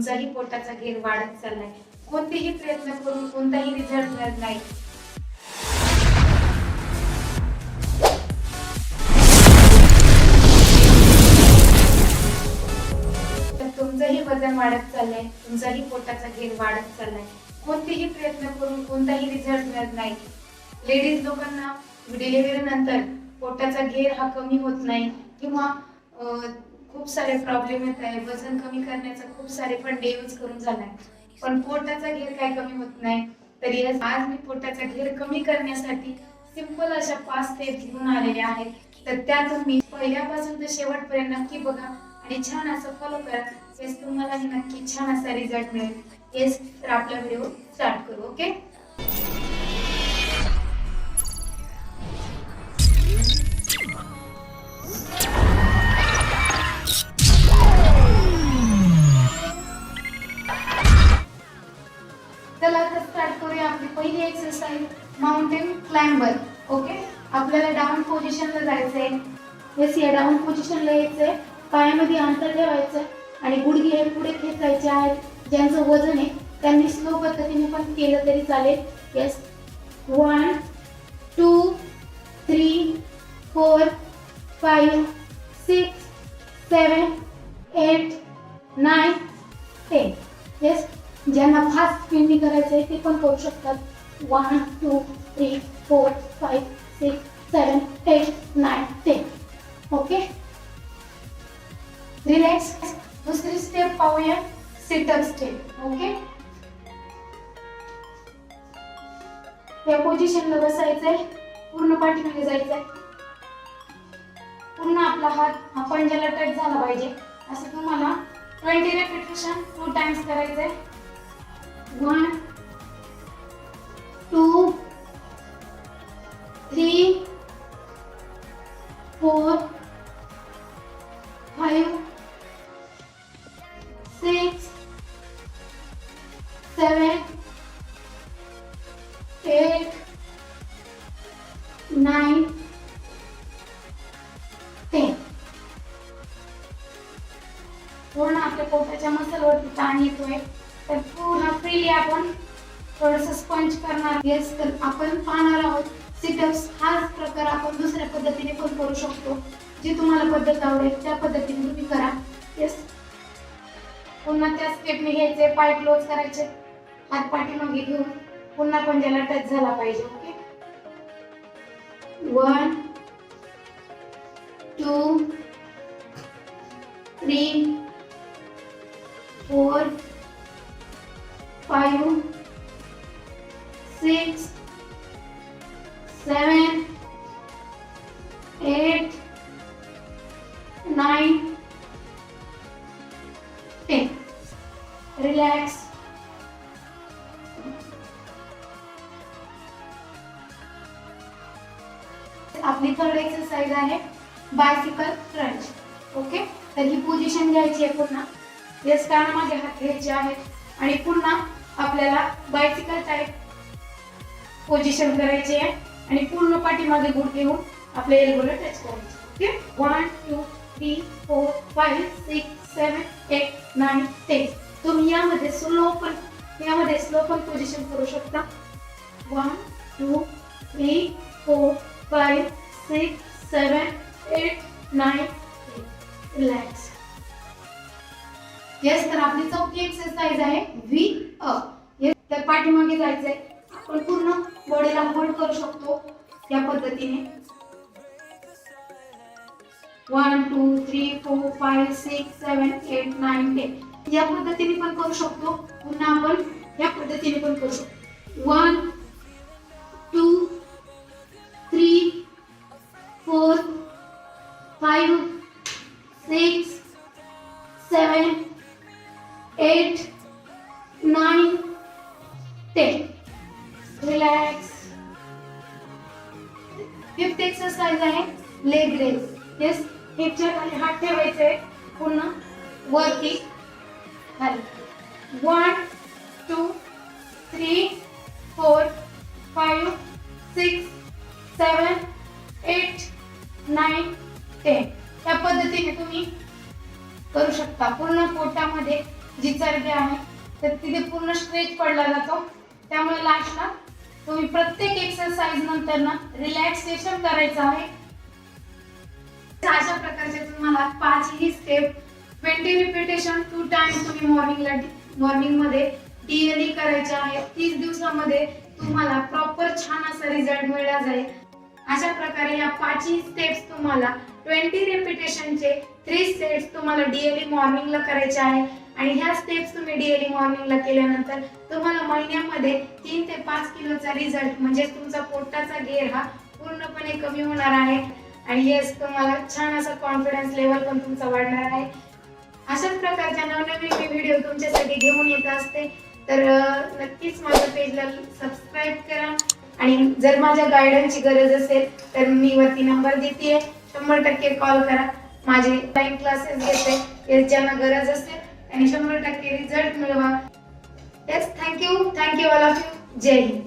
तुमचाही पोटाचा घेर वाढत चाललाय. कोणतेही प्रयत्न करून कोणताही रिझल्ट मिळत नाही. तर तुमचंही वजन वाढत चाललंय. तुमचाही पोटाचा घेर वाढत चाललाय. कोणतेही प्रयत्न करून कोणताही रिझल्ट मिळत नाही. लेडीज लोकांना डिलिव्हरी नंतर पोटाचा घेर हा कमी होत नाही किंवा खूप सारे प्रॉब्लेम येत आहे. वजन कमी करण्याचा खूप सारे पण यूज करून झालाय. पण पोटाचा घेर काय कमी होत नाही. तर आज मी पोटाचा घेर कमी करण्यासाठी सिंपल अशा पाच स्टेप घेऊन आलेले आहेत. तर त्या तुम्ही पहिल्यापासून तर शेवटपर्यंत नक्की बघा आणि छान असं फॉलो करा. तेच तुम्हाला नक्की छान असा रिझल्ट मिळेल. हेच तर आपला व्हिडिओ स्टार्ट करू ओके डाऊन पोझिशनला जायचंय येस या डाऊन पोझिशनला यायचंय पायामध्ये अंतर ठेवायचं आणि गुडघे हे पुढे खेचायचे आहेत. ज्यांचं वजन आहे त्यांनी स्लो पद्धतीने पण केलं तरी चालेल. Yes one two three four five six seven eight nine ten yes ज्यांना फास्ट स्पीडनी करायचं आहे ते पण करू शकतात. One two three four five six seven eight nine ten okay relax दुसरी स्टेप पाहूया. सिटअप स्टेप ओके या पोझिशनला बसायचंय. पूर्ण पाठीमागे जायचंय. पूर्ण आपला हात हा पंजाला टच झाला पाहिजे. असं तुम्हाला ट्वेंटी रेपिटेशन टू टाइम्स करायचंय. One two three seven, eight, nine ten पूर्ण आपल्या पोटाच्या मसलवरती ताण येतोय. तर पूर्ण फ्रीली आपण थोडस स्पंज करणार. येस तर आपण पाहणार आहोत. सिटअप्स हाच प्रकार आपण दुसऱ्या पद्धतीने पण करू शकतो. जी तुम्हाला पद्धत आवडेल त्या पद्धतीने तुम्ही करा. येस पुन्हा त्या स्टेपने घ्यायचे पाय क्लोज करायचे. हात पाठीमागे घेऊन पुन्हा पंजाला टच झाला पाहिजे okay one two three four five six seven eight nine ten relax exercise आहे. बायसिकल क्रंच ओके तर ही पोझिशन घ्यायची आहे पुन्हा. येस कानामागे हात घ्यायचे आहेत. आणि पुन्हा आपल्याला बायसिकल टाईप पोझिशन करायची आहे. आणि पूर्ण पाठीमागे गुड घेऊन आपल्या एल्बोला टच करायचे okay one two three four five six seven eight nine ten तुम्ही यामध्ये स्लो पण यामध्ये स्लो पण पोझिशन करू शकता. One two three four five six seven eight nine Relax. Yes तर आपली चौथी एक्सरसाइज आहे व्ही अ येस तर पाठीमागे जायचंय. आपण पूर्ण बॉडीला होल्ड करू शकतो या पद्धतीने. One two three four five six seven eight nine ten या पद्धतीने पण करू शकतो. पुन्हा आपण या पद्धतीने पण करू शकतो. वन रिलॅक्स फिफ्थ एक्सरसाइज आहे लेग रेज येस हिपच्या खाली हात ठेवायचे. पुन्हा वरती खाली. One two three four five six seven eight nine ten या पद्धतीने तुम्ही करू शकता. पूर्ण पोटामध्ये जी चरबी आहे तर तिथे पूर्ण स्ट्रेच पडला जातो. त्यामुळे लास्टला तुम्ही प्रत्येक एक्सरसाइज नंतर ना रिलॅक्सेशन करायचं आहे. अशा प्रकारचे तुम्हाला पाचही step twenty repetition two time तुम्ही मॉर्निंगला मॉर्निंगमध्ये डेली करायचे आहे. तीस दिवसामध्ये तुम्हाला प्रॉपर छान असा रिझल्ट मिळला जाईल. अशा प्रकारे या पाचही स्टेप्स तुम्हाला ट्वेंटी रिपिटेशनचे थ्री स्टेप्स तुम्हाला डेली मॉर्निंगला करायचे आहे. आणि ह्या स्टेप्स तुम्ही डेली मॉर्निंगला केल्यानंतर तुम्हाला महिन्यामध्ये तीन ते पाच किलोचा रिझल्ट म्हणजे तुमचा पोटाचा गेअर हा पूर्णपणे कमी होणार आहे. आणि येस तुम्हाला छान असा कॉन्फिडन्स लेवल पण तुमचा वाढणार आहे. अशाच प्रकारच्या नवनवीन मी व्हिडिओ तुमच्यासाठी घेऊन येत असते. तर नक्कीच माझ्या पेजला सबस्क्राईब करा. आणि जर माझ्या गायडन्सची गरज असेल तर मी वरती नंबर देते शंभर टक्के कॉल करा. माझे लाईन क्लासेस घेते. ज्यांना गरज असेल आणि शंभर टक्के रिझल्ट मिळवा. Yes thank you thank you all of you Jai Hind